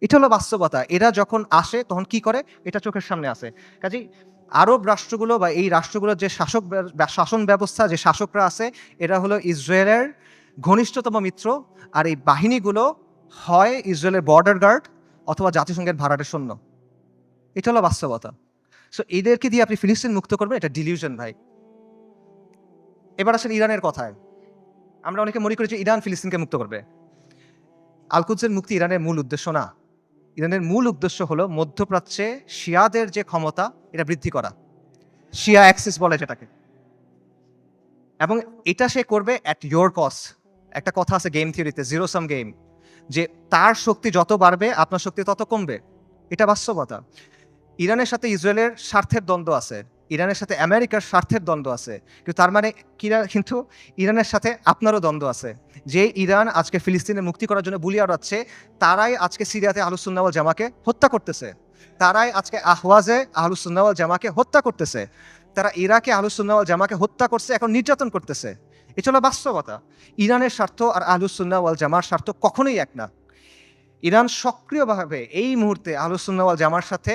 এটা হলো বাস্তবতা। এরা যখন আসে, তখন কি করে? এটা চোখের সামনে আসে। কাজেই আরব রাষ্ট্রগুলো বা এই রাষ্ট্রগুলোর যে শাসক শাসন ব্যবস্থা, যে শাসকরা আছে, এরা হলো ইসরায়েলের ঘনিষ্ঠতম মিত্র। আর এই বাহিনীগুলো হয় ইসরায়েলের বর্ডার গার্ড অথবা জাতিসংঘের ভাড়াটের সৈন্য। এটা হলো বাস্তবতা। সো এদেরকে দিয়ে আপনি ফিলিস্তিন মুক্ত করবেন, এটা ডিলিউশন ভাই। এবার আসেন ইরানের কথায়। আমরা অনেকে মনে করি যে ইরান ফিলিস্তিনকে মুক্ত করবে। আলকুদসের মুক্তি ইরানের মূল উদ্দেশ্য না। ইরানের মূল উদ্দেশ্য হলো মধ্যপ্রাচ্যে শিয়াদের যে ক্ষমতা, এটা বৃদ্ধি করা। শিয়া অ্যাক্সিস বলে যেটাকে। এবং এটা সে করবে অ্যাট ইয়োর কস্ট একটা কথা আছে গেম থিওরিতে জিরো সাম গেম যে তার শক্তি যত বাড়বে, আপনার শক্তি তত কমবে। এটা বাস্তবতা। ইরানের সাথে ইসরায়েলের স্বার্থের দ্বন্দ্ব আছে। ইরানের সাথে আমেরিকার স্বার্থের দ্বন্দ্ব আছে। কিন্তু তার মানে কিরা কিন্তু ইরানের সাথে আপনারও দ্বন্দ্ব আছে। যে ইরান আজকে ফিলিস্তিনের মুক্তি করার জন্য বুলিয়ে আড়াচ্ছে তারাই আজকে সিরিয়াতে আহলুসুন্নাওয়াল জামাকে হত্যা করতেছে। তারাই আজকে আহওয়াজে আহলুসুন্নাওয়াল জামাকে হত্যা করতেছে। তারা ইরাকে আহলুসুন্নাওয়াল জামাকে হত্যা করছে, এখন নির্যাতন করতেছে। এটা হলো বাস্তবতা। ইরানের স্বার্থ আর আহলুসুন্নাওয়াল জামার স্বার্থ কখনোই এক না। ইরান সক্রিয়ভাবে এই মুহূর্তে আহলুসুন্নাওয়াল জামার সাথে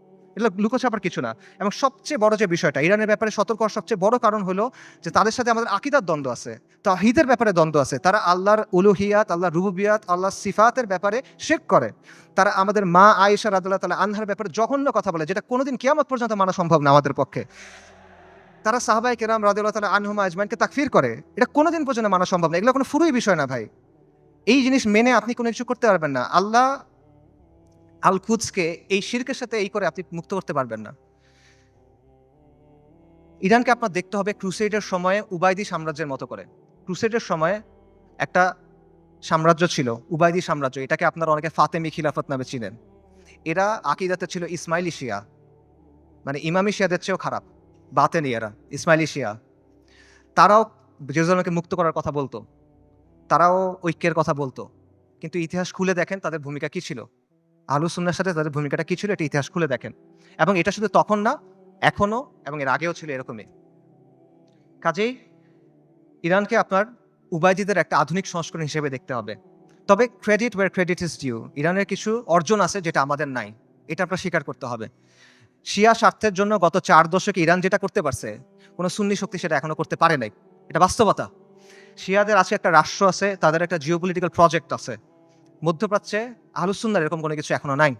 এগুলো লুকোছাপার কিছু না। এবং সবচেয়ে বড় যে বিষয়টা, ইরানের ব্যাপারে সতর্ক সবচেয়ে বড় কারণ হলো যে তাদের সাথে আমাদের আকিদার দ্বন্দ্ব আছে তাহিদের ব্যাপারে দ্বন্দ্ব আছে। তারা আল্লাহর উলুহিয়াত, আল্লাহর রুবুবিয়াত আল্লাহ সিফাতের ব্যাপারে শেক করে। তারা আমাদের মা আয়েশা রাদুল্লাহ তালা আনহার ব্যাপারে জঘন্য কথা বলে, যেটা কোনোদিন কিয়ামত পর্যন্ত মানা সম্ভব না আমাদের পক্ষে। তারা সাহাবাই কেরাম রাদুল্লাহ তালা আনহুমা আজমানকে তাকফির করে, এটা কোনোদিন পর্যন্ত মানা সম্ভব না। এগুলো কোনো ফুরুই বিষয় না ভাই। এই জিনিস মেনে আপনি কোনো কিছু করতে পারবেন না। আল্লাহ আল কুদসকে এই শিরকের সাথে এই করে আপনি মুক্ত করতে পারবেন না। ইরানকে আপনার দেখতে হবে ক্রুসেডের সময়ে উবাইদি সাম্রাজ্যের মতো করে। ক্রুসেডের সময়ে একটা সাম্রাজ্য ছিল, উবাইদি সাম্রাজ্য। এটাকে আপনারা অনেকে ফাতেমি খিলাফত নামে চিনেন। এরা আকিদাতে ছিল ইসমাইলি শিয়া। মানে ইমামি শিয়াদের চেয়েও খারাপ। বাতেনি এরা, ইসমাইলি শিয়া। তারাও জেরুজালেমকে মুক্ত করার কথা বলতো। তারাও ঐক্যের কথা বলতো। কিন্তু ইতিহাস খুলে দেখেন তাদের ভূমিকা কি ছিল। আলুসুন্নার সাথে তাদের ভূমিকাটা কি ছিল? এটা ইতিহাস খুলে দেখেন। এবং এটা শুধু তখন না, এখনও এবং এর আগেও ছিল এরকমই। কাজেই ইরানকে আপনার উবায়দিদের একটা আধুনিক সংস্করণ হিসেবে দেখতে হবে। তবে credit war credit is due ইরানের কিছু অর্জন আছে যেটা আমাদের নাই। এটা আপনার স্বীকার করতে হবে। শিয়া স্বার্থের জন্য গত চার দশকে ইরান যেটা করতে পারছে, কোনো সুন্নি শক্তি সেটা এখনও করতে পারে নাই। এটা বাস্তবতা। শিয়াদের আছে একটা রাষ্ট্র আছে, তাদের একটা জিওপলিটিক্যাল প্রজেক্ট আছে। মধ্যপ্রাচ্যে আহলুসুন্নার এরকম কোনো কিছু এখনও নাই।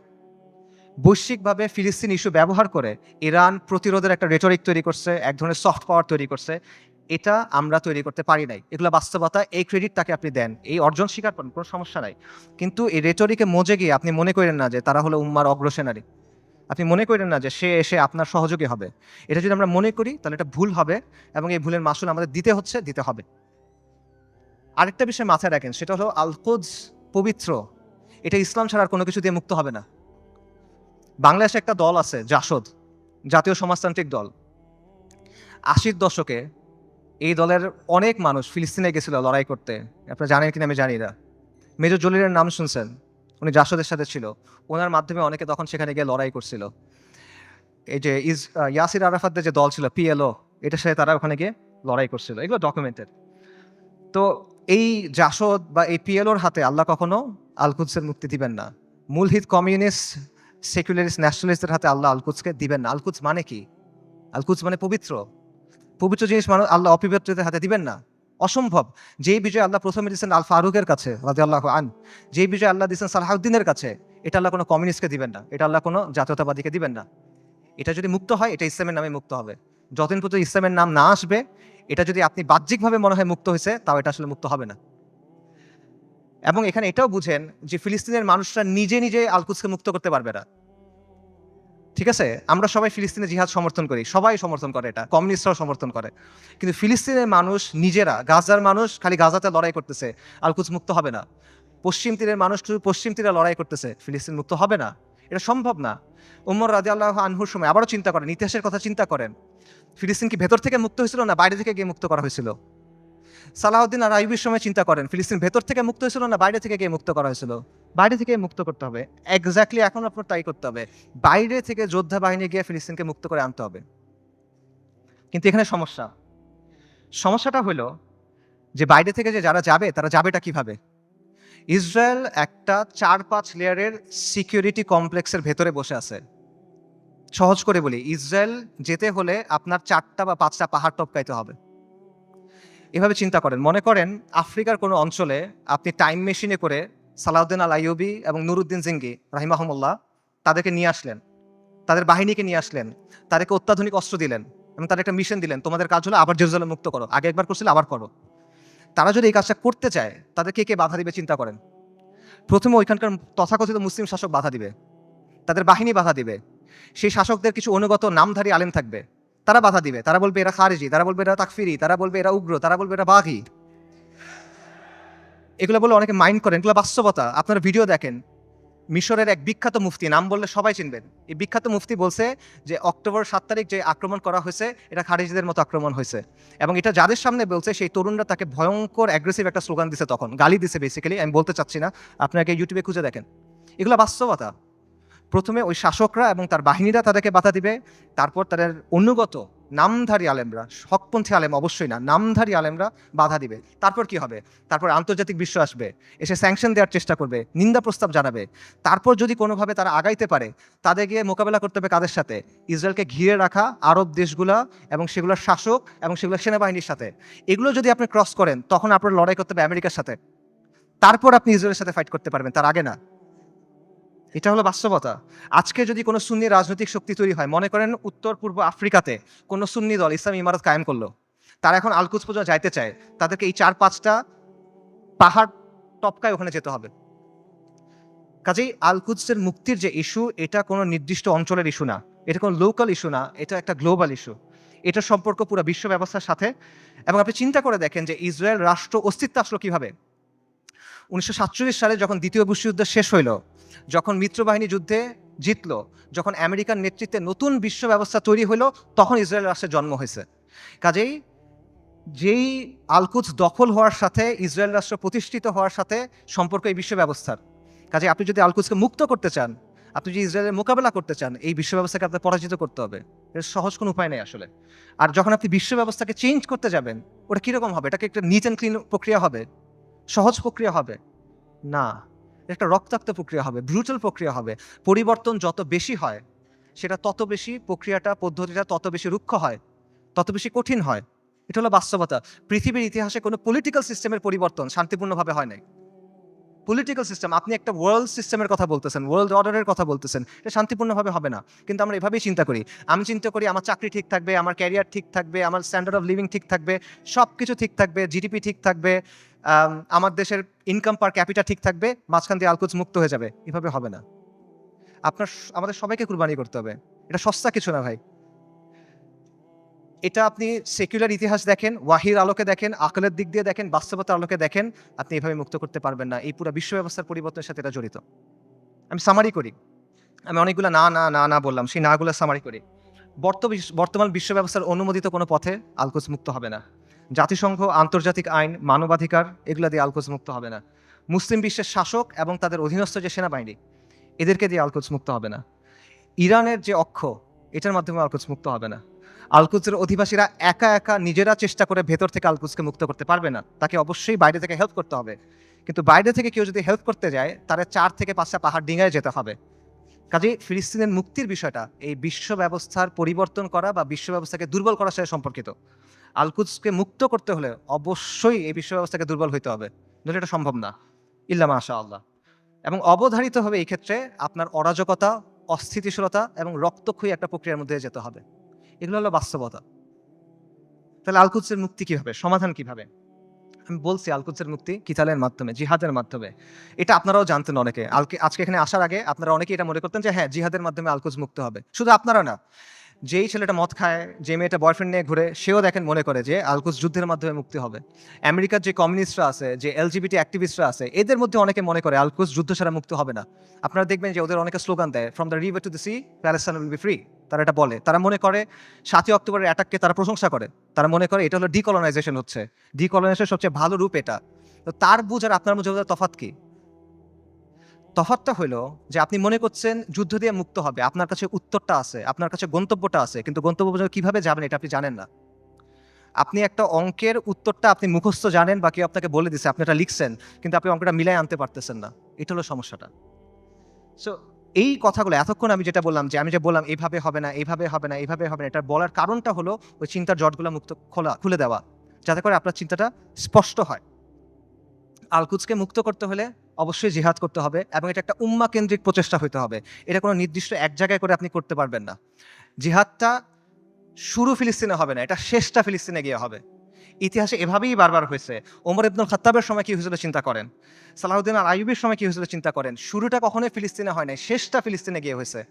বৈশ্বিকভাবে ফিলিস্তিন ইস্যু ব্যবহার করে ইরান প্রতিরোধের একটা রেটরিক তৈরি করছে, এক ধরনের সফট পাওয়ার তৈরি করছে। এটা আমরা তৈরি করতে পারি নাই। এগুলো বাস্তবতা, এই ক্রেডিট তাকে আপনি দেন। এই অর্জন স্বীকার করেন, কোনো সমস্যা নাই। কিন্তু এই রেটরিকে মজে গিয়ে আপনি মনে করেন না যে তারা হলো উম্মার অগ্রসেনারী। আপনি মনে করেন না যে সে এসে আপনার সহযোগী হবে। এটা যদি আমরা মনে করি, তাহলে এটা ভুল হবে এবং এই ভুলের মাসুল আমাদের দিতে হচ্ছে, দিতে হবে। আরেকটা বিষয় মাথায় রাখেন, সেটা হলো আলকুজ পবিত্র। এটা ইসলাম ছাড়া আর কোনো কিছু দিয়ে মুক্ত হবে না। বাংলাদেশে একটা দল আছে জাসদ জাতীয় সমাজতান্ত্রিক দল। আশির দশকে এই দলের অনেক মানুষ ফিলিস্তিনে গেছিল লড়াই করতে। আপনারা জানেন কিনা আমি জানি না। মেজর জলিলের নাম শুনছেন? উনি জাসদের সাথে ছিল। ওনার মাধ্যমে অনেকে তখন সেখানে গিয়ে লড়াই করছিল। এই যে আহ, ইয়াসির আরাফাতদের যে দল ছিল পিএলও এটার সাথে তারা ওখানে গিয়ে লড়াই করছিল। এগুলো ডকুমেন্টেড তো এই জাসদ বা এই পিএলওর হাতে আল্লাহ কখনো আলকুদসের মুক্তি দিবেন না। মূলহিত কমিউনিস্ট, সেকুলারিস্ট, ন্যাশনালিস্টের হাতে আল্লাহ আলকুদসকে দিবেন না। আলকুদস মানে কি? আলকুদস মানে পবিত্র। পবিত্র জিনিস মানুষ আল্লাহ অপবিত্রদের হাতে দিবেন না। অসম্ভব। যেই বিজয় আল্লাহ প্রথমে দিচ্ছেন আল ফারুকের কাছে আল্লাহ আন, যেই বিজয় আল্লাহ দিচ্ছেন সালাহুদ্দিনের কাছে, এটা আল্লাহ কোনো কমিউনিস্টকে দিবেন না। এটা আল্লাহ কোনো জাতীয়তাবাদীকে দিবেন না। এটা যদি মুক্ত হয়, এটা ইসলামের নামে মুক্ত হবে। যতদিন পর্যন্ত ইসলামের নাম না আসবে এটা যদি আপনি বাহ্যিকভাবে মনে হয় মুক্ত হয়েছে, তাও এটা আসলে মুক্ত হবে না। এবং এখানে এটাও বুঝেন যে ফিলিস্তিনের মানুষরা নিজে নিজে আলকুদসকে মুক্ত করতে পারবে না। ঠিক আছে? আমরা সবাই ফিলিস্তিনে জিহাদ সমর্থন করি। সবাই সমর্থন করে এটা। কমিউনিস্টরাও সমর্থন করে। কিন্তু ফিলিস্তিনের মানুষ নিজেরা, গাজার মানুষ খালি গাজাতে লড়াই করতেছে আলকুচ মুক্ত হবে না। পশ্চিম তীরের মানুষ শুধু পশ্চিম তীরে লড়াই করতেছে, ফিলিস্তিন মুক্ত হবে না। এটা সম্ভব না। উমর রাজি আল্লাহ আনহুর সময় আবারও চিন্তা করেন, ইতিহাসের কথা চিন্তা করেন। ফিলিস্তিন কি ভেতর থেকে মুক্ত হয়েছিল না বাইরে থেকে গিয়ে মুক্ত করা হয়েছিল? সালাউদ্দিন আর আইবির সময় চিন্তা করেন, ফিলিস্তিন ভেতর থেকে মুক্ত হয়েছিল না বাইরে থেকে গিয়ে মুক্ত করা হয়েছিল? বাইরে থেকে মুক্ত করতে হবে। এক্স্যাক্টলি এখন আপনার তাই করতে হবে। বাইরে থেকে যোদ্ধা বাহিনী গিয়ে ফিলিস্তিনকে মুক্ত করে আনতে হবে। কিন্তু এখানে সমস্যা। সমস্যাটা হলো যে বাইরে থেকে যে যারা যাবে, তারা যাবেটা কীভাবে? ইসরায়েল একটা চার পাঁচ লেয়ারের সিকিউরিটি কমপ্লেক্সের ভেতরে বসে আছে। সহজ করে বলি, ইসরায়েল যেতে হলে আপনার চারটা বা পাঁচটা পাহাড় টপকাইতে হবে। এভাবে চিন্তা করেন। মনে করেন আফ্রিকার কোনো অঞ্চলে আপনি টাইম মেশিনে করে সালাউদ্দিন আল আইয়ুবি এবং নুরুদ্দিন জিঙ্গি, রাহিমাহমুল্লাহ, তাদেরকে নিয়ে আসলেন। তাদের বাহিনীকে নিয়ে আসলেন। তাদেরকে অত্যাধুনিক অস্ত্র দিলেন এবং তাদের একটা মিশন দিলেন। তোমাদের কাজ হলো আবার জেরুজালেম মুক্ত করো। আগে একবার করছিলে, আবার করো। তারা যদি এই কাজটা করতে চায়, তাদের কে কে বাধা দিবে চিন্তা করেন। প্রথমে ওইখানকার তথাকথিত মুসলিম শাসক বাধা দিবে। তাদের বাহিনী বাধা দিবে। সেই শাসকদের কিছু অনুগত নামধারী আলেম থাকবে। তারা বাধা দিবে। তারা বলবে, এরা খারেজি। তারা বলবে, এরা তাকফিরি। তারা বলবে, এরা উগ্র। তারা বলবে, এরা বাঘি। এগুলো বলে অনেকে মাইন্ড করেন। এগুলো বাস্তবতা। আপনারা ভিডিও দেখেন। মিশরের এক বিখ্যাত মুফতি, নাম বললে সবাই চিনবেন। এই বিখ্যাত মুফতি বলছে যে, অক্টোবর সাত তারিখ যে আক্রমণ করা হয়েছে, এটা খারিজিদের মতো আক্রমণ হয়েছে। এবং এটা যাদের সামনে বলছে, সেই তরুণরা তাকে ভয়ঙ্কর অ্যাগ্রেসিভ একটা স্লোগান দিছে তখন। গালি দিছে বেসিক্যালি আমি বলতে চাচ্ছি না। আপনাকে ইউটিউবে খুঁজে দেখেন। এগুলো বাস্তবতা। প্রথমে ওই শাসকরা এবং তার বাহিনীরা তাদেরকে বাধা দিবে, তারপর তাদের অনুগত নামধারী আলেমরা, হকপন্থী আলেম অবশ্যই না, নামধারী আলেমরা বাধা দিবে। তারপর কি হবে? তারপর আন্তর্জাতিক বিশ্ব আসবে, এসে স্যাংশন দেওয়ার চেষ্টা করবে, নিন্দা প্রস্তাব জানাবে। তারপর যদি কোনোভাবে তারা আগাইতে পারে, তাদের গিয়ে মোকাবেলা করতে হবে কাদের সাথে? ইসরায়েলকে ঘিরে রাখা আরব দেশগুলা এবং সেগুলোর শাসক এবং সেগুলোর সেনাবাহিনীর সাথে। এগুলো যদি আপনি ক্রস করেন, তখন আপনার লড়াই করতে হবে আমেরিকার সাথে। তারপর আপনি ইসরায়েলের সাথে ফাইট করতে পারবেন, তার আগে না। এটা হলো বাস্তবতা। আজকে যদি কোনো সুন্নি রাজনৈতিক শক্তি তৈরি হয়, মনে করেন উত্তর পূর্ব আফ্রিকাতে কোনো সুন্নি দল ইসলাম ইমারত কায়েম করল, তারা এখন আলকুজ পর্যন্ত যাইতে চায়, তাদেরকে এই চার পাঁচটা পাহাড় টপকায় ওখানে যেতে হবে। কাজেই আলকুদসের মুক্তির যে ইস্যু এটা কোনো নির্দিষ্ট অঞ্চলের ইস্যু না, এটা কোনো লোকাল ইস্যু না, এটা একটা গ্লোবাল ইস্যু এটা সম্পর্ক পুরো বিশ্ব ব্যবস্থার সাথে। এবং আপনি চিন্তা করে দেখেন যে ইসরায়েল রাষ্ট্র অস্তিত্ব আসলো কীভাবে। উনিশশো সালে যখন দ্বিতীয় বিশ্বযুদ্ধ শেষ হইল যখন মিত্রবাহিনী যুদ্ধে জিতলো, যখন আমেরিকার নেতৃত্বে নতুন বিশ্ব ব্যবস্থা তৈরি হলো, তখন ইসরায়েল রাষ্ট্রের জন্ম হয়েছে। কাজেই যেই আলকুচ দখল হওয়ার সাথে, ইসরায়েল রাষ্ট্র প্রতিষ্ঠিত হওয়ার সাথে সম্পর্ক এই বিশ্ব ব্যবস্থার। কাজে আপনি যদি আলকুচকে মুক্ত করতে চান, আপনি যদি ইসরায়েলের মোকাবেলা করতে চান, এই বিশ্ব ব্যবস্থাকে আপনার পরাজিত করতে হবে। এর সহজ কোনো উপায় নেই আসলে। আর যখন আপনি বিশ্ব ব্যবস্থাকে চেঞ্জ করতে যাবেন, ওটা কীরকম হবে? এটাকে একটা নিট অ্যান্ড ক্লিন প্রক্রিয়া হবে? সহজ প্রক্রিয়া হবে? না। একটা রক্তাক্ত প্রক্রিয়া হবে ব্রুটাল প্রক্রিয়া হবে। পরিবর্তন যত বেশি হয়, সেটা তত বেশি প্রক্রিয়াটা, পদ্ধতিটা তত বেশি রুক্ষ হয়, তত বেশি কঠিন হয়। এটা হলো বাস্তবতা। পৃথিবীর ইতিহাসে কোনো পলিটিক্যাল সিস্টেমের পরিবর্তন শান্তিপূর্ণভাবে হয় নাই। পলিটিক্যাল সিস্টেম আপনি একটা ওয়ার্ল্ড সিস্টেমের কথা বলতেছেন ওয়ার্ল্ড অর্ডারের কথা বলতেছেন, এটা শান্তিপূর্ণভাবে হবে না। কিন্তু আমরা এভাবেই চিন্তা করি। আমি চিন্তা করি আমার চাকরি ঠিক থাকবে, আমার ক্যারিয়ার ঠিক থাকবে, আমার স্ট্যান্ডার্ড অফ লিভিং ঠিক থাকবে সব কিছু ঠিক থাকবে জিডিপি ঠিক থাকবে আমার দেশের ইনকাম পার ক্যাপিটা ঠিক থাকবে, মাঝখান দিয়ে আলকুচ মুক্ত হয়ে যাবে। এভাবে হবে না। আপনার আমাদের সবাইকে কুরবানি করতে হবে। এটা সস্তা কিছু না ভাই। এটা আপনি সেকুলার ইতিহাস দেখেন, ওয়াহির আলোকে দেখেন, আকলের দিক দিয়ে দেখেন, বাস্তবতার আলোকে দেখেন, আপনি এভাবে মুক্ত করতে পারবেন না। এই পুরো বিশ্ব ব্যবস্থার পরিবর্তনের সাথে এটা জড়িত। আমি সামারি করি। আমি অনেকগুলো না না না না বললাম, সেই নাগুলো সামারি করি। বর্তমান বিশ্ব ব্যবস্থার অনুমোদিত কোনো পথে আলকোজ মুক্ত হবে না। জাতিসংঘ, আন্তর্জাতিক আইন, মানবাধিকার, এগুলো দিয়ে আলকোজ মুক্ত হবে না। মুসলিম বিশ্বের শাসক এবং তাদের অধীনস্থ যে সেনাবাহিনী, এদেরকে দিয়ে আলকোজ মুক্ত হবে না। ইরানের যে অক্ষ, এটার মাধ্যমে আলকোজ মুক্ত হবে না। আলকুজের অধিবাসীরা একা একা নিজেরা চেষ্টা করে ভেতর থেকে আলকুজকে মুক্ত করতে পারবে না। তাকে অবশ্যই বাইরে থেকে হেল্প করতে হবে। কিন্তু বাইরে থেকে কেউ যদি হেল্প করতে যায় তারা চার থেকে পাঁচটা পাহাড় ডিঙায় যেতে হবে। কাজে ফিলিস্তিনের মুক্তির বিষয়টা, এই বিশ্ব ব্যবস্থার পরিবর্তন করা বা বিশ্ব ব্যবস্থাকে দুর্বল করার সাথে সম্পর্কিত। আলকুজকে মুক্ত করতে হলে অবশ্যই এই বিশ্ব ব্যবস্থাকে দুর্বল হইতে হবে। নইলে এটা সম্ভব না। ইল্লা মাশা আল্লাহ এবং অবধারিত হবে এই ক্ষেত্রে আপনার অরাজকতা, অস্থিতিশীলতা এবং রক্তক্ষয়ী একটা প্রক্রিয়ার মধ্যে যেতে হবে। এগুলো হলো বাস্তবতা। তাহলে আলকুদসের মুক্তি কীভাবে? সমাধান কীভাবে? আমি বলছি আলকুদসের মুক্তি কিতালের মাধ্যমে, জিহাদের মাধ্যমে। এটা আপনারাও জানতেন অনেকে। আজকে এখানে আসার আগে আপনারা অনেকে এটা মনে করতেন যে হ্যাঁ জিহাদের মাধ্যমে আলকুজ মুক্ত হবে। শুধু আপনারা না। যেই ছেলেটা মদ খায়, যে মেয়েটা বয়ফ্রেন্ড নিয়ে ঘুরে, সেও দেখেন মনে করে যে আলকুস যুদ্ধের মাধ্যমে মুক্তি হবে। আমেরিকার যে কমিউনিস্টরা আছে, যে এলজিবিটি অ্যাক্টিভিস্টরা আছে, এদের মধ্যে অনেকে মনে করে আলকুস যুদ্ধ ছাড়া মুক্ত হবে না। আপনারা দেখবেন যে ওদের অনেকে স্লোগান দেয় from the river to the sea Palestine will be free তারা এটা বলে। তারা মনে করে সাতই অক্টোবরের অ্যাটাককে তারা প্রশংসা করে। তারা মনে করে এটা হলো ডিকলোনাইজেশন হচ্ছে। ডিকলোনাইজেশন সবচেয়ে ভালো রূপ এটা। তো তার বুঝ আর আপনার মধ্যে তফাৎ কি? তফাৎটা হলো যে আপনি মনে করছেন যুদ্ধ দিয়ে মুক্ত হবে। আপনার কাছে উত্তরটা আছে, আপনার কাছে গন্তব্যটা আছে, কিন্তু গন্তব্য কীভাবে যাবেন এটা আপনি জানেন না। আপনি একটা অঙ্কের উত্তরটা আপনি মুখস্থ জানেন বা কেউ আপনাকে বলে দিছে, আপনি এটা লিখছেন, কিন্তু আপনি অঙ্কটা মিলাই আনতে পারতেছেন না। এটা হলো সমস্যাটা। সো এই কথাগুলো এতক্ষণ আমি যেটা বললাম যে আমি যে বললাম এইভাবে হবে না এইভাবে হবে না এইভাবে হবে না এটা বলার কারণটা হলো ওই চিন্তার জটগুলো মুক্ত খোলা, খুলে দেওয়া। যাতে করে আপনার চিন্তাটা স্পষ্ট হয়। আলকুজকে মুক্ত করতে হলে অবশ্যই জিহাদ করতে হবে এবং এটা একটা উম্মা কেন্দ্রিক প্রচেষ্টা হইতে হবে। এটা কোনো নির্দিষ্ট এক জায়গায় করে আপনি করতে পারবেন না। জিহাদটা শুরু ফিলিস্তিনে হবে না, এটা শেষটা ফিলিস্তিনে গিয়ে হবে। ইতিহাসে এভাবেই বারবার হয়েছে। ওমর ইবনুল খাত্তাবের সময় কি হয়েছিল চিন্তা করেন? সালাহুদ্দিন আল আইয়ুবের সময় কি হয়েছিল চিন্তা করেন? শুরুটা কখনোই ফিলিস্তিনে হয় নাই, শেষটা ফিলিস্তিনে গিয়ে হয়েছে।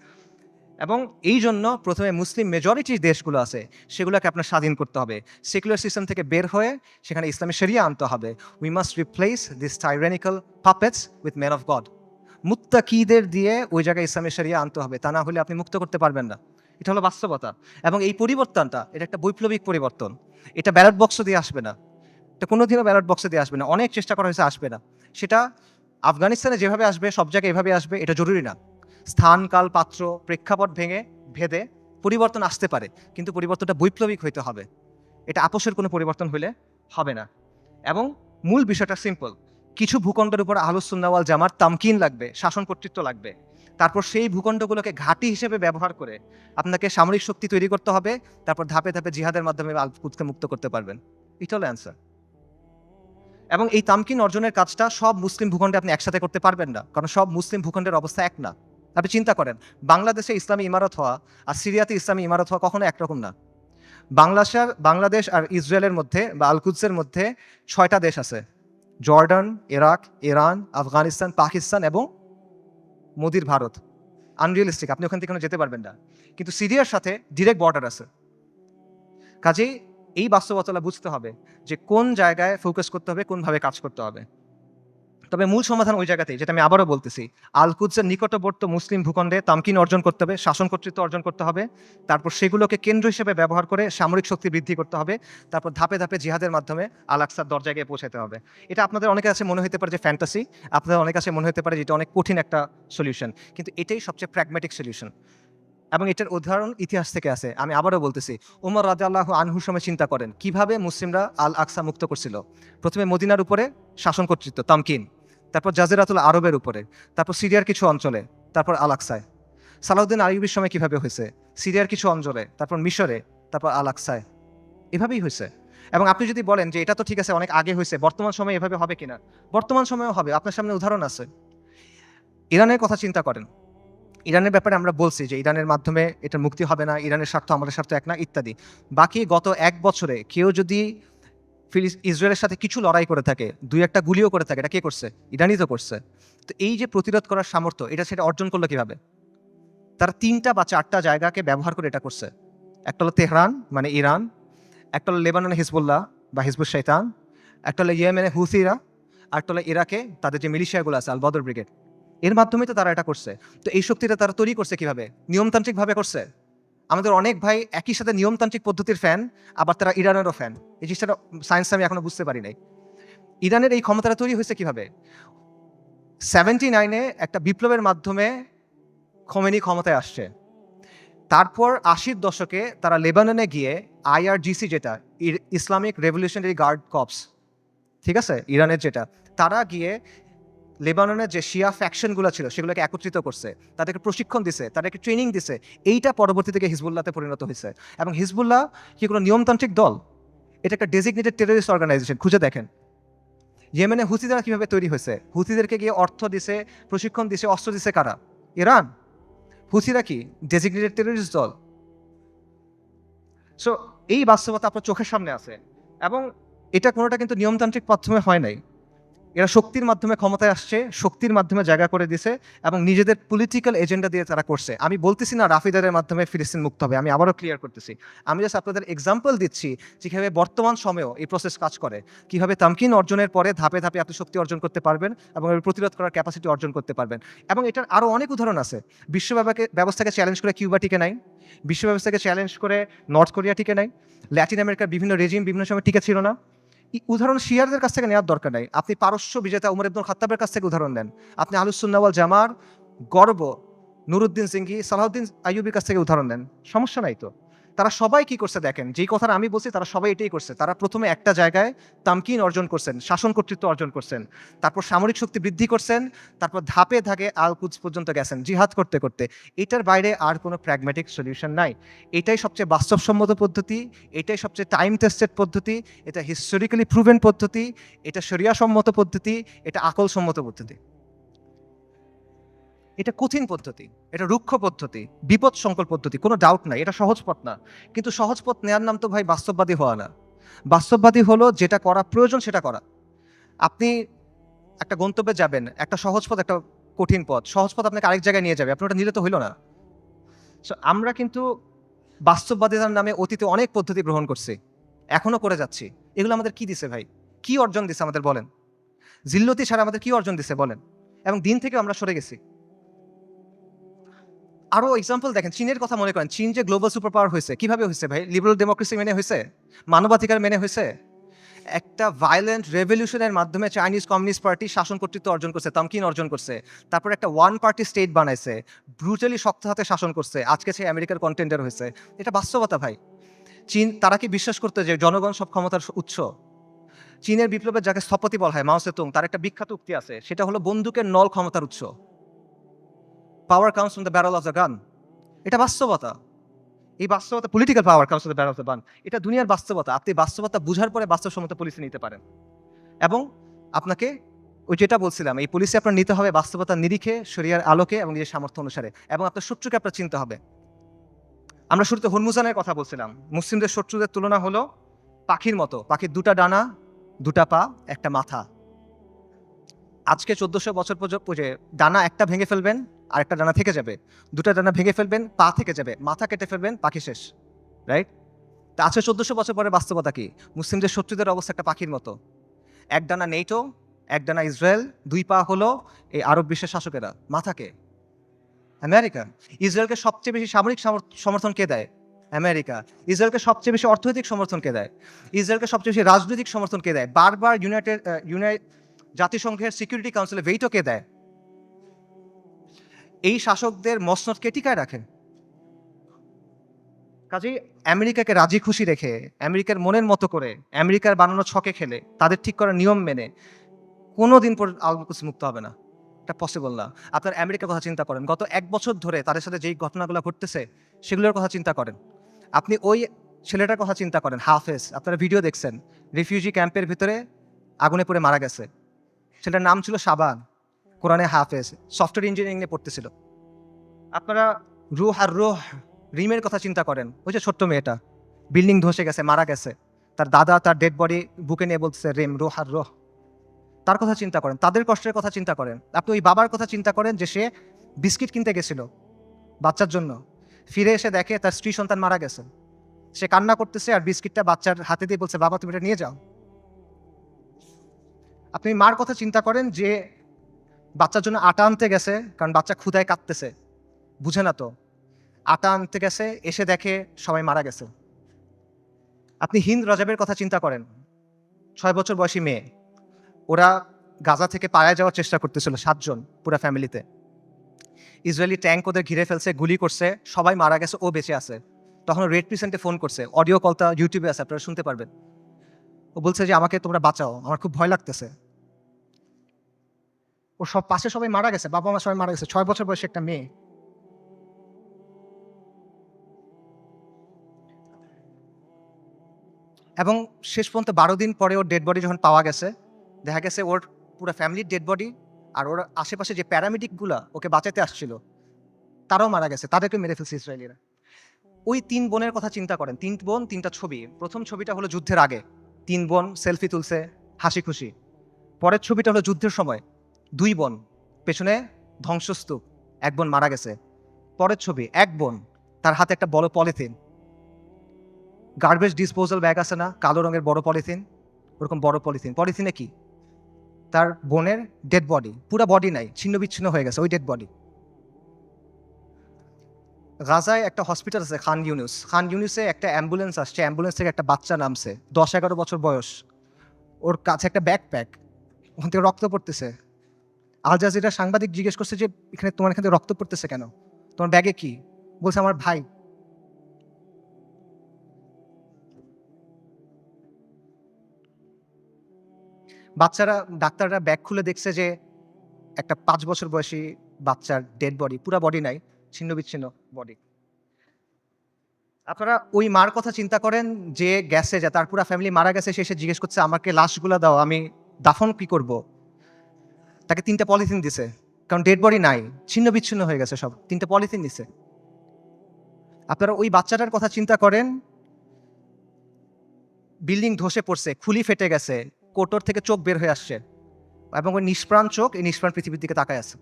এবং এই জন্য প্রথমে মুসলিম মেজরিটি দেশগুলো আছে, সেগুলোকে আপনার স্বাধীন করতে হবে। সেকুলার সিস্টেম থেকে বের হয়ে সেখানে ইসলামী শরিয়া আনতে হবে। We must replace this tyrannical puppets with man of God মুক্তা মুত্তাকিদের দিয়ে ওই জায়গায় ইসলামী শরিয়া আনতে হবে, তা না হলে আপনি মুক্ত করতে পারবেন না। এটা হলো বাস্তবতা। এবং এই পরিবর্তনটা, এটা একটা বৈপ্লবিক পরিবর্তন। এটা ব্যালট বক্স দিয়ে আসবে না। এটা কোনোদিনও ব্যালট বক্সে দিয়ে আসবে না। অনেক চেষ্টা করা হয়েছে, আসবে না। সেটা আফগানিস্তানে যেভাবে আসবে, সব জায়গায় এভাবে আসবে, এটা জরুরি না। স্থান কাল পাত্র, প্রেক্ষাপট ভেঙে, ভেদে পরিবর্তন আসতে পারে, কিন্তু পরিবর্তনটা বৈপ্লবিক হইতে হবে। এটা আপোষের কোনো পরিবর্তন হলে হবে না। এবং মূল বিষয়টা সিম্পল কিছু ভূখণ্ডের উপর আহলুসুন্নাওয়াল জামার তামকিন লাগবে, শাসন কর্তৃত্ব লাগবে। তারপর সেই ভূখণ্ডগুলোকে ঘাঁটি হিসেবে ব্যবহার করে আপনাকে সামরিক শক্তি তৈরি করতে হবে, তারপর ধাপে ধাপে জিহাদের মাধ্যমে আলকুদকে মুক্ত করতে পারবেন। এটা হলো অ্যান্সার এবং এই তামকিন অর্জনের কাজটা সব মুসলিম ভূখণ্ডে আপনি একসাথে করতে পারবেন না, কারণ সব মুসলিম ভূখণ্ডের অবস্থা এক না। আপনি চিন্তা করেন, বাংলাদেশে ইসলামী ইমারত হওয়া আর সিরিয়াতে ইসলামী ইমারত হওয়া কখনো একরকম না। বাংলাদেশের বাংলাদেশ আর ইসরায়েলের মধ্যে বা আলকুদসের মধ্যে ছয়টা দেশ আছে। Jordan, Iraq, Iran, Afghanistan, Pakistan এবং মোদির ভারত। আনরিয়েলিস্টিক, আপনি ওখান থেকে যেতে পারবেন না। কিন্তু সিরিয়ার সাথে ডিরেক্ট বর্ডার আছে। কাজেই এই বাস্তবতা বুঝতে হবে যে কোন জায়গায় ফোকাস করতে হবে, কোনভাবে কাজ করতে হবে। তবে মূল সমাধান ওই জায়গাতেই, যেটা আমি আবারও বলতেছি। আলকুদসের নিকটবর্তী মুসলিম ভূখণ্ডে তামকিন অর্জন করতে হবে, শাসন কর্তৃত্ব অর্জন করতে হবে। তারপর সেগুলোকে কেন্দ্র হিসেবে ব্যবহার করে সামরিক শক্তি বৃদ্ধি করতে হবে। তারপর ধাপে ধাপে জিহাদের মাধ্যমে আলাক্সার দরজায় গিয়ে পৌঁছাতে হবে। এটা আপনাদের অনেকের কাছে মনে হতে পারে যে ফ্যান্টাসি, আপনাদের অনেক কাছে মনে হতে পারে যে এটা অনেক কঠিন একটা সলিউশন। কিন্তু এটাই সবচেয়ে প্র্যাগমেটিক সলিউশন। এবং এটার উদাহরণ ইতিহাস থেকে আছে। আমি আবারও বলতেছি, উমর রাজা আল্লাহ আনহুর সময় চিন্তা করেন, কীভাবে মুসলিমরা আল আকসা মুক্ত করছিল? প্রথমে মদিনার উপরে শাসন কর্তৃত্ব, তামকিন। তারপর জাজিরাতুল আরবের উপরে, তারপর সিরিয়ার কিছু অঞ্চলে, তারপর আল আকসায় সালাউদ্দিন আইয়ুবের সময় কীভাবে হয়েছে? সিরিয়ার কিছু অঞ্চলে, তারপর মিশরে, তারপর আল আকসায় এভাবেই হয়েছে। এবং আপনি যদি বলেন যে এটা তো ঠিক আছে, অনেক আগে হয়েছে, বর্তমান সময়ে এভাবে হবে কিনা? বর্তমান সময়েও হবে, আপনার সামনে উদাহরণ আছে। ইরানের কথা চিন্তা করেন। ইরানের ব্যাপারে আমরা বলছি যে ইরানের মাধ্যমে এটা মুক্তি হবে না, ইরানের স্বার্থ, আমাদের স্বার্থ এক না, ইত্যাদি। বাকি গত এক বছরে কেউ যদি ফিলিস ইসরায়েলের সাথে কিছু লড়াই করে থাকে, দুই একটা গুলিও করে থাকে, এটা কে করছে? ইরানই তো করছে। তো এই যে প্রতিরোধ করার সামর্থ্য, এটা সেটা অর্জন করল কীভাবে? তারা তিনটা বা চারটা জায়গাকে ব্যবহার করে এটা করছে। একটা হলো তেহরান মানে ইরান, একটা হলো লেবাননে হিজবুল্লাহ বা হিজবুল শৈতান একটা হলো ইয়েমেনে হুসিরা আর একটা হলো ইরাকে তাদের যে মিলিশিয়াগুলো আছে, আল বদর ব্রিগেড। এর মাধ্যমেই তো তারা এটা করছে। তো এই শক্তিটা তারা তৈরি করছে কীভাবে? নিয়মতান্ত্রিকভাবে করছে? আমাদের অনেক ভাই একই সাথে নিয়মতান্ত্রিক পদ্ধতির ফ্যান আবার তারা ইরানেরও ফ্যান এই জিনিসটা সায়েন্স আমি এখনও বুঝতে পারি নাই। ইরানের এই ক্ষমতাটা তৈরি হয়েছে কীভাবে? সেভেন্টি নাইনে একটা বিপ্লবের মাধ্যমে খমেনি ক্ষমতায় আসছে। তারপর আশির দশকে তারা লেবাননে গিয়ে আইআরজিসি যেটা ইসলামিক রেভলিউশনারি গার্ড কপস, ঠিক আছে? ইরানের যেটা, তারা গিয়ে লেবাননের যে শিয়া ফ্যাকশনগুলো ছিল, সেগুলোকে একত্রিত করছে, তাদেরকে প্রশিক্ষণ দিছে, তাদেরকে ট্রেনিং দিছে, এইটা পরবর্তী থেকে হিজবুল্লাতে পরিণত হয়েছে। এবং হিজবুল্লাহ কি কোনো নিয়মতান্ত্রিক দল? এটা একটা ডেজিগনেটেড টেররিস্ট অর্গানাইজেশন খুঁজে দেখেন। ইয়েমেনে হুতিরা কীভাবে তৈরি হয়েছে? হুসিদেরকে গিয়ে অর্থ দিছে, প্রশিক্ষণ দিছে, অস্ত্র দিছে কারা? ইরান। হুসিরা কি? ডেজিগনেটেড টেররিস্ট দল। সো এই বাস্তবতা আপনার চোখের সামনে আছে। এবং এটা কোনোটা কিন্তু নিয়মতান্ত্রিক মাধ্যমে হয় নাই। এরা শক্তির মাধ্যমে ক্ষমতায় আসছে, শক্তির মাধ্যমে জায়গা করে দিছে এবং নিজেদের পলিটিক্যাল এজেন্ডা দিয়ে তারা করছে। আমি বলতেছি না রাফিদারের মাধ্যমে ফিলিস্তিন মুক্ত হবে, আমি আবারও ক্লিয়ার করতেছি। আমি জাস্ট আপনাদের এক্সাম্পল দিচ্ছি যে কীভাবে বর্তমান সময়েও এই প্রসেস কাজ করে। কীভাবে তামকিন অর্জনের পরে ধাপে ধাপে আপনি শক্তি অর্জন করতে পারবেন এবং প্রতিরোধ করার ক্যাপাসিটি অর্জন করতে পারবেন। এবং এটার আরও অনেক উদাহরণ আছে। বিশ্ব ব্যবস্থাকে চ্যালেঞ্জ করে কিউবা টিকে নাই বিশ্ব ব্যবস্থাকে চ্যালেঞ্জ করে নর্থ কোরিয়া টিকে নাই ল্যাটিন আমেরিকার বিভিন্ন রেজিম বিভিন্ন সময় টিকে ছিল না। উদাহরণ শিয়ারদের কাছ থেকে নেওয়ার দরকার নাই। আপনি পারস্য বিজেতা উমর ইবনুল খাত্তাবের কাছ থেকে উদাহরণ দেন আপনি আলুসুন্নাওয়াল জামার গর্ব নুরুদ্দিন সিংহি সালাউদ্দিন আইয়ুবির কাছ থেকে উদাহরণ দেন সমস্যা নাই তো? তারা সবাই কি করছে দেখেন, যেই কথাটা আমি বলছি তারা সবাই এটাই করছে। তারা প্রথমে একটা জায়গায় তামকিন অর্জন করছেন, শাসন কর্তৃত্ব অর্জন করছেন। তারপর সামরিক শক্তি বৃদ্ধি করছেন, তারপর ধাপে ধাপে আল কুচ পর্যন্ত গেছেন জিহাদ করতে করতে। এটার বাইরে আর কোনো প্র্যাগম্যাটিক সলিউশন নাই। এটাই সবচেয়ে বাস্তবসম্মত পদ্ধতি, এটাই সবচেয়ে টাইম টেস্টেড পদ্ধতি, এটা হিস্টোরিক্যালি প্রুভেন পদ্ধতি, এটা শরিয়াসম্মত পদ্ধতি, এটা আকলসম্মত পদ্ধতি। এটা কঠিন পদ্ধতি এটা রুক্ষ পদ্ধতি বিপদ সংকল পদ্ধতি কোনো ডাউট নাই এটা সহজ পথ না। কিন্তু সহজ পথ নেওয়ার নাম তো ভাই বাস্তববাদী হওয়া না। বাস্তববাদী হলো যেটা করা প্রয়োজন সেটা করা। আপনি একটা গন্তব্যে যাবেন একটা সহজ পথ একটা কঠিন পথ সহজ পথ আপনাকে আরেক জায়গায় নিয়ে যাবে আপনি ওটা নিলে তো হইল না। So, আমরা কিন্তু বাস্তববাদিতার নামে অতীতে অনেক পদ্ধতি গ্রহণ করছি এখনও করে যাচ্ছি। এগুলো আমাদের কি দিছে ভাই? কি অর্জন দিছে আমাদের বলেন? জিল্লতি ছাড়া আমাদের কি অর্জন দিছে বলেন? এবং দিন থেকে আমরা সরে গেছি। আরও এক্সাম্পল দেখেন, চীনের কথা মনে করেন, চীন যে গ্লোবাল সুপার পাওয়ার হয়েছে, কীভাবে হয়েছে ভাই? লিবারাল ডেমোক্রেসি মেনে হয়েছে? মানবাধিকার মেনে হয়েছে? একটা ভায়োলেন্ট রেভলিউশনের মাধ্যমে চাইনিজ কমিউনিস্ট পার্টি শাসন কর্তৃত্ব অর্জন করছে, তামকিন অর্জন করছে। তারপর একটা ওয়ান পার্টি স্টেট বানাইছে ব্রুটালি শক্ত হাতে শাসন করছে, আজকে সে আমেরিকার কন্টেন্ডার হয়েছে। এটা বাস্তবতা ভাই। চীন, তারা কি বিশ্বাস করতে যে জনগণ সব ক্ষমতার উৎস? চীনের বিপ্লবের যাকে স্থপতি বলা হয়, মাও সেতুং, তার একটা বিখ্যাত উক্তি আছে, সেটা হলো বন্দুকের নল ক্ষমতার উৎস। Power comes from the barrel of the gun এটা বাস্তবতা। এই বাস্তবতা political power comes the barrel of the gun এটা দুনিয়ার বাস্তবতা। আপনি বাস্তবতা বুঝার পরে বাস্তবসম্মত পলিসি নিতে পারেন। এবং আপনাকে ওই যেটা বলছিলাম, এই পলিসি আপনার নিতে হবে বাস্তবতার নিরিখে, শরিয়ার আলোকে এবং নিজের সামর্থ্য অনুসারে। এবং আপনার শত্রুকে আপনার চিনতে হবে। আমরা শুরুতে হরমুজানের কথা বলছিলাম। মুসলিমদের শত্রুদের তুলনা হলো পাখির মতো। পাখির দুটা ডানা, দুটা পা, একটা মাথা। আজকে চোদ্দশো বছর পর্যন্ত ডানা একটা ভেঙে ফেলবেন আর একটা ডানা থেকে যাবে। দুটা ডানা ভেঙে ফেলবেন, পা থেকে যাবে, মাথা কেটে ফেলবেন, পাখি শেষ রাইট তা আছে চোদ্দশো বছর পরে বাস্তবতা কি? মুসলিমদের শত্রুদের অবস্থা একটা পাখির মতো। এক ডানা নেইটো, এক ডানা ইসরায়েল, দুই পা হলো এই আরব বিশ্বের শাসকেরা। মাথাকে? আমেরিকা। ইসরায়েলকে সবচেয়ে বেশি সামরিক সমর্থন কে দেয়? আমেরিকা। ইসরায়েলকে সবচেয়ে বেশি অর্থনৈতিক সমর্থন কে দেয়? ইসরায়েলকে সবচেয়ে বেশি রাজনৈতিক সমর্থন কে দেয়? বারবার ইউনাইটেড ইউনাই, জাতিসংঘের সিকিউরিটি কাউন্সিলে ভেইটো কে দেয়? এই শাসকদের মসনদ কে টিকায় রাখেন। কাজেই আমেরিকাকে রাজি খুশি রেখে, আমেরিকার মনের মতো করে, আমেরিকার বানানো ছকে খেলে, তাদের ঠিক করা নিয়ম মেনে কোনো দিন পর আলবকুস মুক্ত হবে না। এটা পসিবল না। আপনার আমেরিকার কথা চিন্তা করেন। গত এক বছর ধরে তাদের সাথে যেই ঘটনাগুলো ঘটতেছে, সেগুলোর কথা চিন্তা করেন। আপনি ওই ছেলেটার কথা চিন্তা করেন, হাফেজ। আপনারা ভিডিও দেখছেন। রিফিউজি ক্যাম্পের ভিতরে আগুনে পড়ে মারা গেছে। ছেলেটার নাম ছিল সাবান কোরআনে হাফেজ, সফটওয়্যার ইঞ্জিনিয়ারিং নিয়ে পড়তেছিল। আপনারা রুহ আর রুহ, রিমের কথা চিন্তা করেন। ওই যে ছোট্ট মেয়েটা, বিল্ডিং ধসে গেছে, মারা গেছে। তার দাদা তার ডেড বডি বুকে নিয়ে বলতেছে, রেম, রোহ আর রোহ। তার কথা চিন্তা করেন, তাদের কষ্টের কথা চিন্তা করেন। আপনি ওই বাবার কথা চিন্তা করেন যে সে বিস্কিট কিনতে গেছিল বাচ্চার জন্য। ফিরে এসে দেখে তার স্ত্রী সন্তান মারা গেছে। সে কান্না করতেছে আর বিস্কিটটা বাচ্চার হাতে দিয়ে বলছে, বাবা, তুমি এটা নিয়ে যাও। আপনি মার কথা চিন্তা করেন যে বাচ্চার জন্য আটা আনতে গেছে, কারণ বাচ্চা ক্ষুদায় কাঁদতেছে। বুঝে না তো? আটা আনতে গেছে, এসে দেখে সবাই মারা গেছে। আপনি হিন্দ রজাবের কথা চিন্তা করেন। ছয় বছর বয়সী মেয়ে। ওরা গাজা থেকে পাড়ায় যাওয়ার চেষ্টা করতেছিল সাতজন পুরো ফ্যামিলিতে। ইসরায়েলি ট্যাঙ্ক ওদের ঘিরে ফেলছে, গুলি করছে, সবাই মারা গেছে, ও বেঁচে আছে। তখন রেড প্রিসেন্টে ফোন করছে। অডিও কলটা ইউটিউবে আছে, আপনারা শুনতে পারবেন। ও বলছে যে, আমাকে তোমরা বাঁচাও, আমার খুব ভয় লাগতেছে। ও সব পাশে সবাই মারা গেছে বাবা মা সবাই মারা গেছে। ছয় বছর বয়সে একটা মেয়ে। এবং শেষ পর্যন্ত বারো দিন পরে ওর ডেড বডি যখন পাওয়া গেছে, দেখা গেছে ওর পুরো ফ্যামিলির ডেড বডি আর ওর আশেপাশে যে প্যারামেডিকগুলো ওকে বাঁচাতে আসছিল, তারাও মারা গেছে। তাদেরকে মেরে ফেলছে ইসরায়েলিরা। ওই তিন বোনের কথা চিন্তা করেন। তিন বোন, তিনটা ছবি। প্রথম ছবিটা হলো যুদ্ধের আগে। তিন বোন সেলফি তুলছে, হাসি খুশি। পরের ছবিটা হলো যুদ্ধের সময়। দুই বোন, পেছনে ধ্বংসস্তূপ, এক বোন মারা গেছে। পরের ছবি, এক বোন, তার হাতে একটা বড় পলিথিন। গার্বেজ ডিসপোজাল ব্যাগ আছে না, কালো রঙের বড় পলিথিন? ওরকম বড় পলিথিন। পলিথিনে কি? তার বোনের ডেড বডি পুরো বডি নাই, ছিন্ন বিচ্ছিন্ন হয়ে গেছে, ওই ডেড বডি গাজায় একটা হসপিটাল আছে, খান ইউনুস। খান ইউনুসে একটা অ্যাম্বুলেন্স আসছে অ্যাম্বুলেন্স থেকে একটা বাচ্চা নামছে, দশ এগারো বছর বয়স। ওর কাছে একটা ব্যাকপ্যাক ওখান থেকে রক্ত পড়তেছে। আল জাজিরা সাংবাদিক জিজ্ঞেস করছে যে, এখানে তোমার এখান থেকে রক্ত পড়তেছে কেন? তোমার ব্যাগে কি? বলছে, আমার ভাই। বাচ্চারা, ডাক্তাররা ব্যাগ খুলে দেখছে যে, একটা পাঁচ বছর বয়সী বাচ্চার ডেড বডি পুরা বডি নাই, ছিন্ন বিচ্ছিন্ন বডি আপনারা ওই মার কথা চিন্তা করেন যে গেছে, যে তার পুরা ফ্যামিলি মারা গেছে, সে এসে জিজ্ঞেস করছে, আমাকে লাশগুলো দাও, আমি দাফন কি করব? তাকে তিনটা পলিথিন দিছে। কারণ ডেড বডি নাই, ছিন্ন বিচ্ছিন্ন হয়ে গেছে সব। তিনটা পলিথিন দিছে। আপনারা ওই বাচ্চাটার কথা চিন্তা করেন, বিল্ডিং ধসে পড়ছে, খুলি ফেটে গেছে, কোটর থেকে চোখ বের হয়ে আসছে, এবং ওই নিষ্প্রাণ চোখ এই নিষ্প্রাণ পৃথিবীর দিকে তাকায় আছে।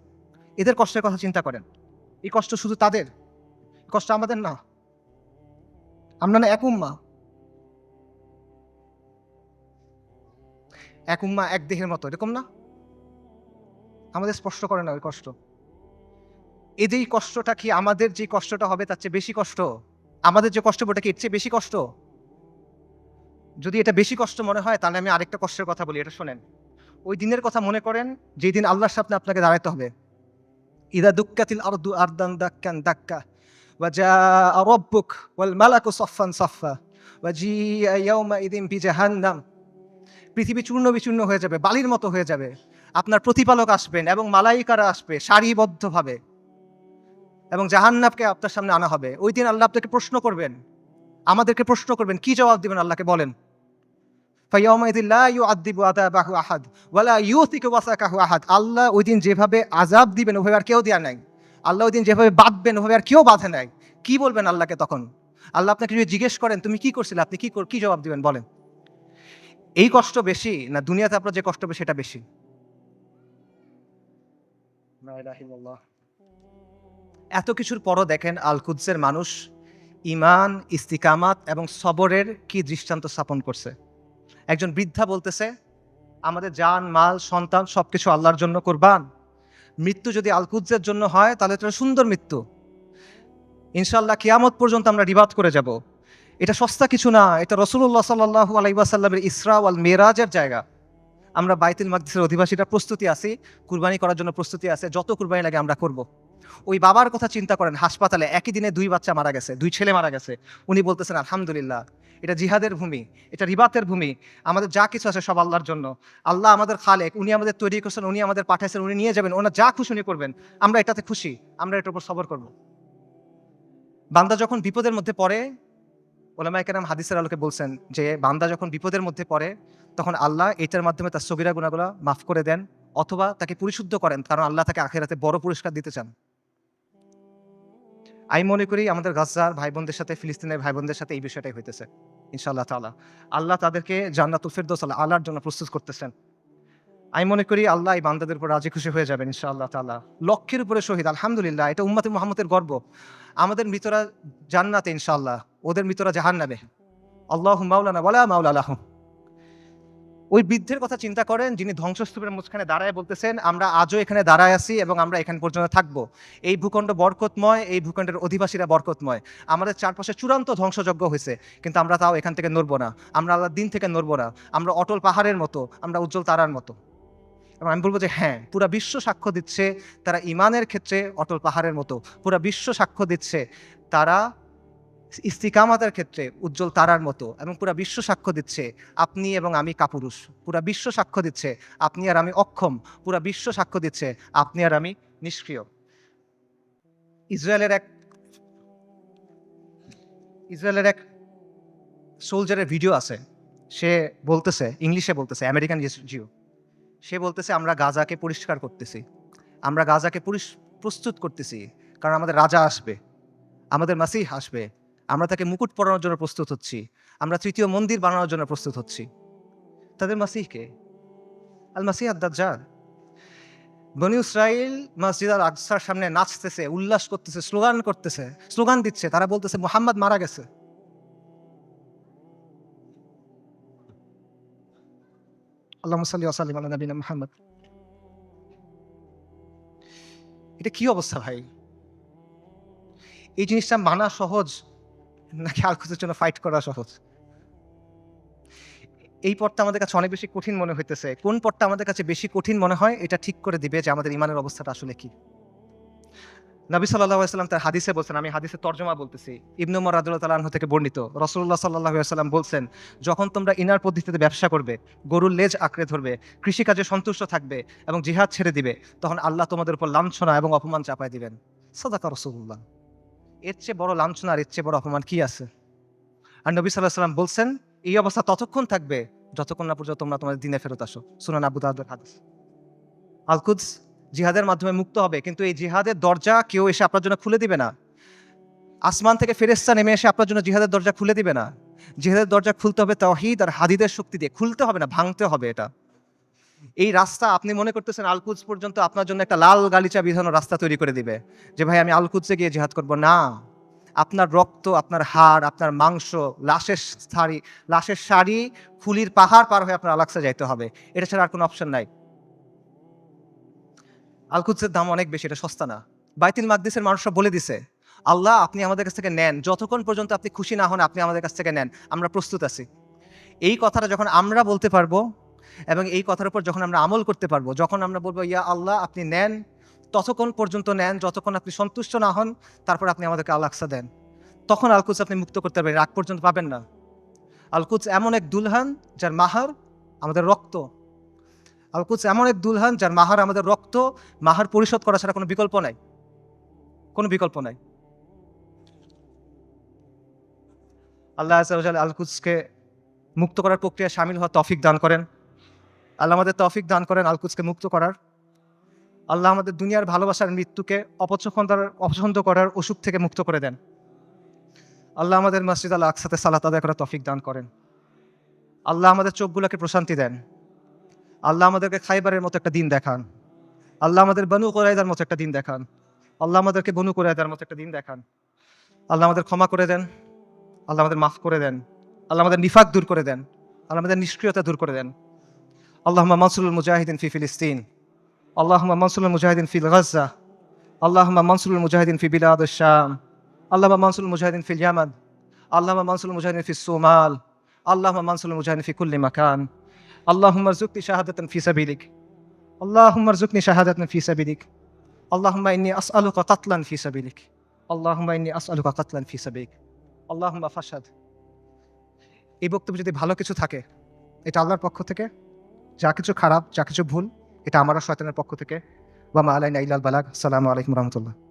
এদের কষ্টের কথা চিন্তা করেন। এই কষ্ট শুধু তাদের? কষ্ট আমাদের না। আমরা না এক উম্মা। এক উম্মা এক দেহের মতো, এরকম না? আমাদের স্পষ্ট করে না ওই কষ্ট এই যে এই কষ্টটা কি আমাদের যে কষ্টটা হবে তার চেয়ে বেশি কষ্ট আমাদের যে কষ্ট ওটা কি এর চেয়ে বেশি কষ্ট যদি এটা বেশি কষ্ট মনে হয় তাহলে আমি আরেকটা কষ্টের কথা বলি এটা শোনেন ওই দিনের কথা মনে করেন যেই দিন আল্লাহর সামনে আপনাকে দাঁড়াতে হবে ইদা দুক্কাতিল আরদু আরদান দাক্কান দাক্কা وجاء ربك والملك صفا صفا وجيء يومئذ بجهنم পৃথিবী চূর্ণ বিচূর্ণ হয়ে যাবে বালির মতো হয়ে যাবে আপনার প্রতিপালক আসবেন এবং মালাইকারা আসবে সারিবদ্ধভাবে। এবং জাহান্নাবকে আপনার সামনে আনা হবে। ওই দিন আল্লাহ আপনাকে প্রশ্ন করবেন। আমাদেরকে প্রশ্ন করবেন, কি জবাব দিবেন আল্লাহকে বলেন? আহাদ ওয়ালা আহাদ। আল্লাহ ওই দিন যেভাবে আযাব দিবেন, ওভাবে আর কেউ দেয়া নাই। আল্লাহ ওই দিন যেভাবে বাঁধবেন, ওভাবে আর কেউ বাঁধে নাই। কি বলবেন আল্লাহকে তখন? আল্লাহ আপনাকে যদি জিজ্ঞেস করেন, তুমি কি করছিলে? আপনি কি কি জবাব দিবেন? বলেন। এই কষ্ট বেশি না, দুনিয়াতে আপনার যে কষ্ট বেশি সেটা বেশি। এত কিছুর পরও দেখেন আল কুদসের মানুষ ইমান ইস্তিকামাত এবং সবরের কি দৃষ্টান্ত স্থাপন করছে। একজন বৃদ্ধা বলতেছে, আমাদের জান, মাল, সন্তান সবকিছু আল্লাহর জন্য কোরবান। মৃত্যু যদি আলকুজ্জের জন্য হয়, তাহলে এটা সুন্দর মৃত্যু। ইনশাল্লাহ কিয়ামত পর্যন্ত আমরা রিবাদ করে যাব। এটা সস্তা কিছু না, এটা রসুল্লাহ সাল্লাহু আলাইসাল্লামের ইসরা আল মেরাজের জায়গা। আমরা বাইতুল মাকদিসের অধিবাসীরা প্রস্তুতি আছি, কুরবানি করার জন্য প্রস্তুতি আছে, যত কুরবানি লাগে আমরা করব। ওই বাবার কথা চিন্তা করেন, হাসপাতালে একই দিনে দুই বাচ্চা মারা গেছে, দুই ছেলে মারা গেছে। উনি বলতেছেন, আলহামদুলিল্লাহ, এটা জিহাদের ভূমি, এটা রিবাতের ভূমি, আমাদের যা কিছু আছে সব আল্লাহর জন্য। আল্লাহ আমাদের খালেক, উনি আমাদের তৈরি করছেন, উনি আমাদের পাঠাইছেন, উনি নিয়ে যাবেন, ওনার যা খুশি উনি করবেন। আমরা এটাতে খুশি, আমরা এটার উপর সবর করব। বান্দা যখন বিপদের মধ্যে পড়ে ওলামাই কেরাম হাদিসের আলোকে বলছেন যে, বান্দা যখন বিপদের মধ্যে পড়ে তখন আল্লাহ এটার মাধ্যমে তার সগিরা গুণাগুলা মাফ করে দেন অথবা তাকে পরিশুদ্ধ করেন, কারণ আল্লাহ তাকে আখেরাতে বড় পুরস্কার দিতে চান। আমি মনে করি আমাদের গাজার ভাই বোনদের সাথে, ফিলিস্তিনের ভাই বোনদের সাথে এই বিষয়টাই হইতেছে, ইনশাআল্লাহ তালা আল্লাহ তাদেরকে জান্নাতুল ফেরদৌস আল্লাহ আল্লাহর জন্য প্রস্তুত করতেছেন। আমি মনে করি আল্লাহ এই বান্দাদের উপর রাজি খুশি হয়ে যাবেন, ইনশাআল্লাহ তাআলা। লক্ষের উপরে শহীদ, আলহামদুলিল্লাহ, এটা উম্মতে মুহাম্মদের গর্ব। আমাদের মৃতরা জান্নাতে, ইনশাআল্লাহ, ওদের মৃতরা জাহান্নাবে আল্লাহ মাওলানা, ওয়ালা মাওলা লাহুম ওই বৃদ্ধের কথা চিন্তা করেন, যিনি ধ্বংসস্তূপের মাঝখানে দাঁড়ায় বলতেছেন, আমরা আজও এখানে দাঁড়ায় আছি এবং আমরা এখানে পর্যন্ত থাকব। এই ভূখণ্ড বরকতময়, এই ভূখণ্ডের অধিবাসীরা বরকতময়। আমাদের চারপাশে চূড়ান্ত ধ্বংসযজ্ঞ হয়েছে, কিন্তু আমরা তাও এখান থেকে নড়বো না। আমরা আল্লাহর দিন থেকে নড়বো না। আমরা অটল পাহাড়ের মতো, আমরা উজ্জ্বল তারার মতো। এবং আমি বলব যে হ্যাঁ পুরা বিশ্ব সাক্ষ্য দিচ্ছে তারা ইমানের ক্ষেত্রে অটল পাহাড়ের মতো। পুরা বিশ্ব সাক্ষ্য দিচ্ছে তারা ইস্তিকামাতের ক্ষেত্রে উজ্জ্বল তারার মতো এবং পুরা বিশ্ব সাক্ষ্য দিচ্ছে আপনি এবং আমি কাপুরুষ। পুরা বিশ্ব সাক্ষ্য দিচ্ছে আপনি আর আমি অক্ষম। পুরা বিশ্ব সাক্ষ্য দিচ্ছে আপনি আর আমি নিষ্ক্রিয়। ইসরায়েলের এক ইসরায়েলের এক সোলজারের ভিডিও আছে। সে বলতেছে, ইংলিশে বলতেছে, আমেরিকান জিও। সে বলতেছে, আমরা গাজাকে পরিষ্কার করতেছি। আমরা গাজাকে পরিস- প্রস্তুত করতেছি। কারণ আমাদের রাজা আসবে। আমাদের মাসিহ আসবে। আমরা তাকে মুকুট পরানোর জন্য প্রস্তুত হচ্ছি। আমরা তৃতীয় মন্দির বানানোর জন্য প্রস্তুত হচ্ছি। তাদের মাসিহকে আল মাসিহ আদাজ্জাল বনি ইসরাইল মসজিদ আল আকসার সামনে নাচতেছে, উল্লাস করতেছে, স্লোগান করতেছে, স্লোগান দিচ্ছে। তারা বলতেছে, মোহাম্মদ মারা গেছে। আল্লাহ মোহাম্মদ। এটা কি অবস্থা ভাই? এই জিনিসটা মানা সহজ নাকি আলখুজের জন্য ফাইট করা সহজ? এই পথটা আমাদের কাছে অনেক বেশি কঠিন মনে হইতেছে। কোন পথটা আমাদের কাছে বেশি কঠিন মনে হয়, এটা ঠিক করে দিবে যে আমাদের ইমানের অবস্থাটা আসলে কি। নবী সাল্লাহ সাল্লাম তার হাদিসে বলছেন, আমি হাদিসে তর্জমা বলতেছি। ইবনু মরাদুল্লাহ তালাহ থেকে বর্ণিত রসুল্লাহ সাল্লাহ সাল্লাম বলছেন, যখন তোমরা ইনার পদ্ধতিতে ব্যবসা করবে, গরুর লেজ আঁকড়ে ধরবে, কৃষিকাজে সন্তুষ্ট থাকবে এবং জিহাদ ছেড়ে দিবে, তখন আল্লাহ তোমাদের উপর লাঞ্ছনা এবং অপমান চাপায় দিবেন। সদাকা রসুল্লাহ এর চেয়ে বড় লাঞ্ছনা আর এর চেয়ে বড় অপমান কি আছে? আর নবী সাল্লাহ সাল্লাম বলছেন, এই অবস্থা ততক্ষণ থাকবে, যতক্ষণ না পর্যন্ত তোমরা তোমাদের দিনে ফেরত আসো। সুনান আবু দাউদের হাদিস। আলকুদস জিহাদের মাধ্যমে মুক্ত হবে, কিন্তু এই জিহাদের দরজা কেউ এসে আপনার জন্য খুলে দিবে না। আসমান থেকে ফেরেস্তা নেমে এসে আপনার জন্য জিহাদের দরজা খুলে দিবে না। জিহাদের দরজা খুলতে হবে তাওহিদ আর হাদিদের শক্তি দিয়ে। খুলতে হবে না, ভাঙতে হবে এটা। এই রাস্তা, আপনি মনে করতেছেন আলকুদস পর্যন্ত আপনার জন্য একটা লাল গালিচা বিধানো রাস্তা তৈরি করে দিবে? যে ভাই, আমি আলকুদসে গিয়ে জিহাদ করব? না। আপনার রক্ত, আপনার হাড়, আপনার মাংস, লাশের শাড়ি লাশের শাড়ি ফুলির পাহাড় পার হয়ে আপনার আলাক্সা যাইতে হবে। এটা ছাড়া আর কোনো অপশন নাই। আলকুদসের দাম অনেক বেশি, এটা সস্তা না। বাইতিল মাকদিসের মানুষরা বলে দিছে, আল্লাহ, আপনি আমাদের কাছ থেকে নেন। যতক্ষণ পর্যন্ত আপনি খুশি না হন, আপনি আমাদের কাছ থেকে নেন। আমরা প্রস্তুত আছি। এই কথাটা যখন আমরা বলতে পারব এবং এই কথার উপর যখন আমরা আমল করতে পারব, যখন আমরা বলব, ইয়া আল্লাহ, আপনি নেন। ততক্ষণ পর্যন্ত নেন, যতক্ষণ আপনি সন্তুষ্ট না হন, তারপর আপনি আমাদেরকে আলাক্সা দেন। তখন আলকুচ আপনি মুক্ত করতে পারবেন আগ পর্যন্ত পাবেন না। আলকুচ এমন এক দুলহান, যার মাহার আমাদের রক্ত। আলকুচ এমন এক দুলহান, যার মাহার আমাদের রক্ত। মাহার পরিশোধ করা ছাড়া কোনো বিকল্প নাই। কোনো বিকল্প নাই। আল্লাহ আজাল আলকুচকে মুক্ত করার প্রক্রিয়া সামিল হওয়া তফিক দান করেন। আল্লাহ আমাদের তফিক দান করেন আলকুচকে মুক্ত করার। আল্লাহ আমাদের দুনিয়ার ভালোবাসার মৃত্যুকে অপছন্দ অপছন্দ করার অসুখ থেকে মুক্ত করে দেন। আল্লাহ আমাদের মসজিদ আল্লাহ আকসাতে সালাত আদায় করার তফিক দান করেন। আল্লাহ আমাদের চোখগুলোকে প্রশান্তি দেন। আল্লাহ আমাদেরকে খাইবারের মতো একটা দিন দেখান। আল্লাহ আমাদের বনু কোরাইদার মতো একটা দিন দেখান। আল্লাহ আমাদেরকে বনু কোরাইদার মতো একটা দিন দেখান। আল্লাহ আমাদের ক্ষমা করে দেন। আল্লাহ আমাদের মাফ করে দেন। আল্লাহ আমাদের নিফাক দূর করে দেন। আল্লাহ আমাদের নিষ্ক্রিয়তা দূর করে দেন। আল্লাহমা মনসুল মুজাহিদিন ফি ফিলিস্তিন আল্লাহমা মনসুল মুজাহিদিন ফিল গাজা আল্লাহমা মনসুল মুজাহিদিন ফি বিলাদ শাম আল্লাহমা মনসুল মুজাহিদিন ফিল ইয়ামান আল্লাহমা মনসুল মুজাহিদিন ফি সোমাল আল্লাহমা মনসুল মুজাহিদিন ফি কুল্লি মাকান আল্লাহমার জুক্তি শাহাদাতন ফি সাবিলিক আল্লাহমার জুকনি শাহাদাতন ফি সাবিলিক আল্লাহমা ইন্নি আসআলুকা কাতলান ফি সাবিলিক আল্লাহমা ইন্নি আসআলুকা কাতলান ফি সাবিলিক আল্লাহমা ফাসাদ এই বক্তব্য যদি ভালো কিছু থাকে, এটা আল্লাহর পক্ষ থেকে যা কিছু খারাপ, যা কিছু ভুল, এটা আমারও শয়তানের পক্ষ থেকে। ওয়ামা আলাইনা ইলাল বালাক সালামু আলাইকুম রহমতুল্লাহ।